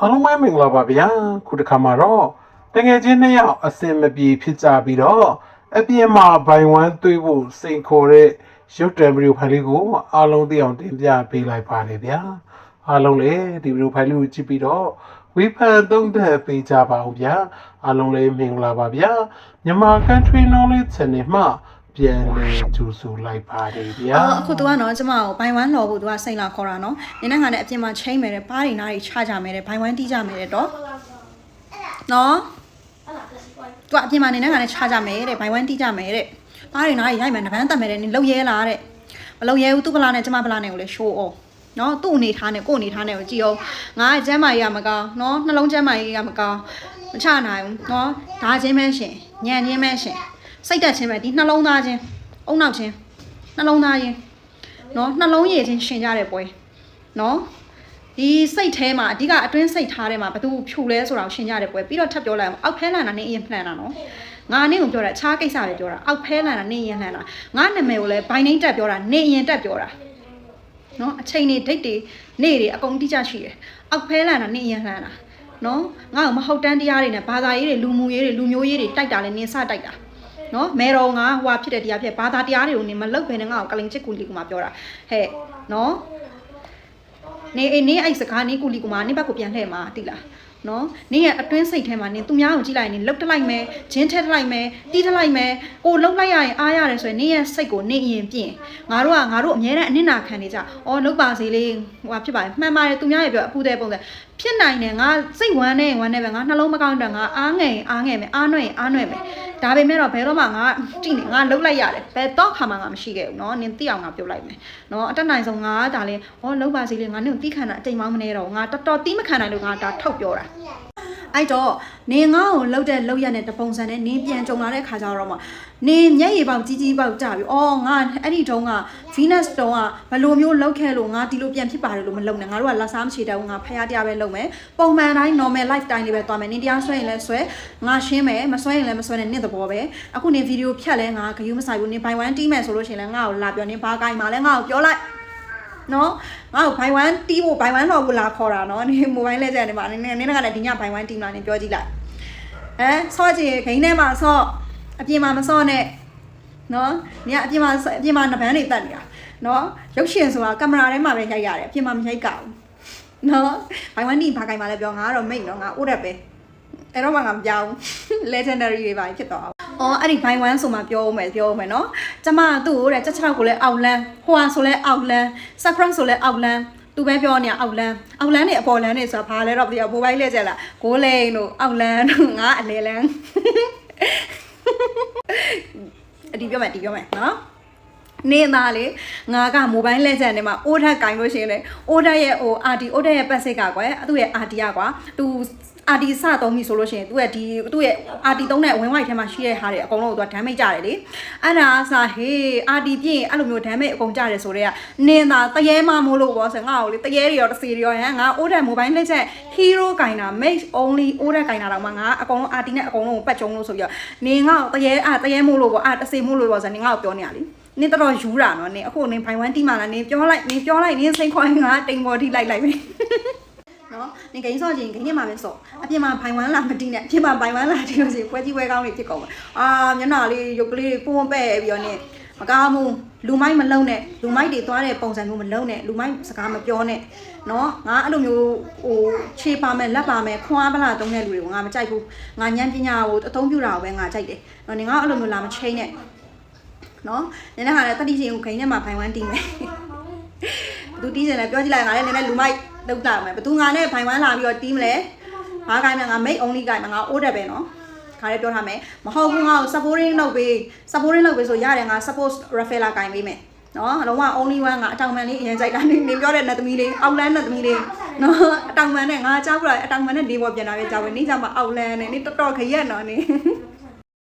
အားလုံးပဲမင်္ဂလာပါဗျာခုတစ်ခါမှာတော့တကယ်ချင်းနှစ်ယောက်အစင်မပြေဖြစ်ကြပြီးတော့အပြင်မှာဘိုင်ဝမ်သွေးဖို့စိန်ခေါ်တဲ့ရုပ်တံဗီဒီယိုဖိုင်လေးကိုအားလုံးသိအောင်တင်ပြပေးလိုက်ပါတယ်ဗျာအားလုံးလည်းဒီဗီဒီယိုဖိုင်လေးကိုကြည့်ပြီးတော့ဝေဖန်သုံးသပ်ပေးကြပါဦးဗျာအားလုံးလည်းမင်္ဂလာပါဗျာမြန်မာ country knowledge channel မှာ ပြန်လဲကြိုဆိုလိုက်ပါတယ်ဗျာအော်အခု तू ကနော်ကျမကိုဘိုင်ဝမ်လော်ဖို့ तू ကစိတ်လာခေါ်တာနော်နင်းနဲ့ငါနဲ့အပြင်မှာချိန်မယ်တဲ့ပါးတွေနားတွေချကြမယ်တဲ့ဘိုင်ဝမ်တီးကြမယ်တဲ့တော့နော်သူကအပြင်မှာနေနဲ့ငါနဲ့ချကြမယ်တဲ့ဘိုင်ဝမ်တီးကြမယ်တဲ့ပါးတွေနားတွေရိုက်မယ်နဗန်းတက်မယ်တဲ့နင်လှုပ်ရဲလားတဲ့မလှုပ်ရဲဘူးသူ့ပလာနဲ့ကျမပလာနဲ့ကိုလည်းရှိုးအောင်နော်သူ့အနေထားနဲ့ကို့အနေထားနဲ့ကိုကြည့်အောင်ငါကကျမ်းမာရေးကမကောင်းနော်နှလုံးကျမ်းမာရေးကမကောင်းမချနိုင်ဘူးနော်ဒါချင်းမဲရှင်ညံချင်းမဲရှင် စိတ်တက်ချင်းပဲဒီနှလုံးသားချင်းအုံနောက်ချင်းနှလုံးသားချင်းနော်နှလုံးရည်ချင်းရှင်ကြတဲ့ပွဲနော်ဒီစိတ်ထဲမှာအဓိကအတွင်းစိတ်ထားထဲမှာဘသူဖြူလဲဆိုတာကိုရှင်ကြတဲ့ပွဲပြီးတော့ထပ်ပြောလိုက်အောင်အောက်ဖဲလန်တာနင်းအရင်လှန်တာနော်ငါနင်းကိုပြောတာအခြားကိစ္စပဲပြောတာအောက်ဖဲလန်တာနင်းအရင်လှန်တာငါနာမည်ကိုလည်းဘိုင်နှိမ့်တက်ပြောတာနင်းအရင်တက်ပြောတာနော်အချိန်တွေဒိတ်တွေနေ့တွေအကုန်တိကျရှိတယ်အောက်ဖဲလန်တာနင်းအရင်လှန်တာနော်ငါ့ကိုမဟုတ်တန်းတရားတွေနဲ့ဘာသာရေးတွေလူမှုရေးတွေလူမျိုးရေးတွေတိုက်တာလည်းနင်းစတိုက်တာ နော်မဲတော်ငါဟွာဖြစ်တဲ့တရားဖြစ်ဘာသာတရားတွေကိုနေမလောက်ပဲနဲ့ငါ့ကိုကလိန်ချစ်ကူလီကူမှာပြောတာဟဲ့နော်နေအေးနေအဲ့စကားနေကူလီကူမှာနေဘက်ကိုပြန်လှည့်မှာတိလားနော်နေရဲ့အတွင်းစိတ်ထဲမှာနေသူများကိုကြည့်လိုက်နေလှုပ်တက်လိုက်မယ်ဂျင်းထက်တက်လိုက်မယ်တီးတက်လိုက်မယ်ကိုလှုပ်လိုက်ရရင်အားရတယ်ဆိုရင်နေရဲ့စိတ်ကိုနေအရင်ပြင်ငါတို့ကငါတို့အမြဲတမ်းအနစ်နာခံနေကြအော်လှုပ်ပါစေလေးဟွာဖြစ်ပါတယ်မှန်ပါတယ်သူများရဲ့ပြောအပူတဲ့ပုံစံ ဖြစ်နိုင်တယ်ငါစိတ်ဝမ်းနေဝမ်းနေပဲငါနှလုံးမကောင်းတဲ့ငါအားငယ်ရင်အားငယ်မယ်အားနွဲ့ရင်အားနွဲ့မယ်ဒါပေမဲ့တော့ဘယ်တော့မှငါကြည့်နေငါလှုပ်လိုက်ရတယ်ဘယ်တော့ခါမှငါမရှိခဲ့ဘူးเนาะနင်သိအောင်ငါပြောလိုက်မယ်เนาะအတက်နိုင်ဆုံးငါကဒါလေးဩလှုပ်ပါစေလေးငါနင်ကိုတီးခံတာအတိမ်မောင်းမနေတော့ဘူးငါတော်တော်တီးမခံနိုင်လို့ငါဒါထုတ်ပြောတာ အဲ့တော့နေငါ့ကိုလှုပ်တဲ့လှုပ်ရက်နဲ့တပုံစံနဲ့နင်းပြန်ကြုံလာတဲ့ခါကျတော့မှနေမျက်ရည်ပေါက်ကြီးကြီးပေါက်ကြပြီ။အော်ငါအဲ့ဒီတုန်းက Venus တုန်းကဘယ်လိုမျိုးလှုပ်ခဲ့လို့ငါဒီလိုပြန်ဖြစ်ပါတယ်လို့မလုပ်နဲ့ငါတို့ကလက်စားမချေတဲ့ငါဖျားတရားပဲလုပ်မယ်။ပုံမှန်တိုင်း normal life တိုင်းလေးပဲသွားမယ်။နင်းတရားဆွဲရင်လည်းဆွဲငါရှင်းမယ်မဆွဲရင်လည်းမဆွဲနဲ့နင့်သဘောပဲ။အခုနေဗီဒီယိုဖြတ်လဲငါဂယုမဆိုင်ဘူးနင်းဘိုင်ဝမ်တီးမယ်ဆိုလို့ရှိရင်လည်းငါ့ကိုလာပြောနင်းဘာကိုင်းမှာလဲငါ့ကိုပြောလိုက်။ နော်ငါ့ကိုဘိုင်ဝမ်တီးဖို့ဘိုင်ဝမ်တော့ဘူးလာခေါ်တာနော်နေမိုဘိုင်းလက်ကျန်နေမှာနင်းနင်းကလည်းဒီညဘိုင်ဝမ်တီးမလားနင်းပြောကြည့်လိုက်အဲဆော့ကြည့်ဂိမ်းထဲမှာဆော့အပြင်မှာမဆော့နဲ့နော်နင်ကအပြင်မှာဆော့အပြင်မှာနဗန်းတွေတက်နေတာနော်ရုပ်ရှင်ဆိုတာကင်မရာထဲမှာပဲရိုက်ရတယ်အပြင်မှာမရိုက်ကဘူးနော်ဘိုင်ဝမ်တီးဘာကိုင်မှာလဲပြောငါကတော့မိတ်နော်ငါအိုးရက်ပဲအဲ့တော့မှငါမပြောင်း legendary တွေပါဖြစ်တော့ အော်အဲ့ဒီဘိုင်ဝမ်ဆိုမှပြောဦးမယ်ပြောဦးမယ်နော်ကျမသူ့ကိုတဲ့ချက်ချက်ကိုလည်းအောက်လန်းဟွာဆိုလဲအောက်လန်းဆပ်ခရန့်ဆိုလဲအောက်လန်းသူပဲပြောနေအောက်လန်းအောက်လန်းနေအပေါ်လန်းနေဆိုတာဘာလဲတော့မသိဘူးမိုဘိုင်းလဲကျက်လာဂိုးလိန်တို့အောက်လန်းတို့ငါအလဲလန်းအဒီပြောမယ်ဒီပြောမယ်နော်နေသားလေငါကမိုဘိုင်းလက်ချက်နဲ့မှာအိုးထက်ကင်လို့ရှိရင်လေအိုးတက်ရဲ့ဟိုအာဒီအိုးတက်ရဲ့ပတ်စိတ်ကကွယ်သူ့ရဲ့အာဒီကကွာသူ အာဒီစသုံးပြီဆိုလို့ရှိရင်သူ့ရဲ့ဒီသူ့ရဲ့အာဒီသုံးတဲ့ဝင်းဝိုက်ထဲမှာရှိတဲ့ဟာတွေအကုန်လုံးကိုသူကဒမ်းမိတ်ကြတယ်လေအဲ့ဒါအစားဟေးအာဒီပြင်းအဲ့လိုမျိုးဒမ်းမိတ်အကုန်ကြတယ်ဆိုတော့နင်းသာတရေမမို့လို့ပေါ့ဆိုငါ့ကိုလေတရေတွေရောတစ်စီတွေရောဟမ်ငါအိုးတက်မိုဘိုင်းလက်ချက် hero ကင်တာ make only အိုးတက်ကင်တာတော့မှငါအကုန်လုံးအာဒီနဲ့အကုန်လုံးကိုပတ်ကြုံလို့ဆိုပြီးတော့နင်းငါ့ကိုတရေအာတရေမို့လို့ပေါ့အာတစေမို့လို့ပေါ့ဆိုနင်းငါ့ကိုပြောနေရလေနင်းတော်တော်ယူတာနော်နင်းအခုနင်းဘိုင်ဝမ်တီးမှလားနင်းပြောလိုက်နင်းပြောလိုက်နင်းစိန်ခွိုင်းငါတိမ်ပေါ်ထိလိုက်လိုက်ပဲ နော်နင်ဂိမ်းဆော့ချင်ဂိမ်းထဲမှာပဲဆော့အပြင်မှာဘိုင်ဝမ်လာမတီးနဲ့အပြင်မှာဘိုင်ဝမ်လာတီးလို့ရှိရင်ပွဲကြီးပွဲကောင်းတွေဖြစ်ကုန်မယ်အာမျက်နှာလေးရုပ်ကလေးပုံပဲ့ပြီးတော့နင်မကောင်းဘူးလူမိုက်မလုံနဲ့လူမိုက်တွေသွားတဲ့ပုံစံမျိုးမလုံနဲ့လူမိုက်စကားမပြောနဲ့နော်ငါအဲ့လိုမျိုးဟိုခြေပါမယ်လက်ပါမယ်ခွန်အားပလာတုံးတဲ့လူတွေကိုငါမကြိုက်ဘူးငါညံပညာကိုအသုံးပြုတာကိုပဲငါကြိုက်တယ်နော်နင်ငါအဲ့လိုမျိုးလာမချိန်နဲ့နော်နင်လည်းဟာလည်းတတိရှင်ကိုဂိမ်းထဲမှာဘိုင်ဝမ်တီးမယ်ဘသူတီးစင်လဲပြောကြည့်လိုက်ငါလည်းနည်းနည်းလူမိုက် လောက်တာမယ်ဘသူငါနဲ့ဘိုင်ဝမ်းလာပြီးတော့တီးမလဲဘာကိုင်းမလဲငါ make only ကိုင်းမှာငါ order ပဲနော်ခါလေးပြောထားမယ်မဟုတ်ဘူးငါ့ကို supporting လုပ်ပေး supporting လုပ်ပေးဆိုရတယ်ငါ support referral ကိုင်းပေးမယ်နော်လုံးဝ only one ကအတောင်ပန်လေးအရင်ကြိုက်တာနေနေပြောတဲ့နတ်သမီးလေးအောက်လန်းနတ်သမီးလေးနော်အတောင်ပန်နဲ့ငါကြောက်ကြအတောင်ပန်နဲ့နေပေါ်ပြန်လာပဲကြောက်ပဲနေကြမှာအောက်လန်းနဲ့နေတော်တော်ခရက်နော်နေ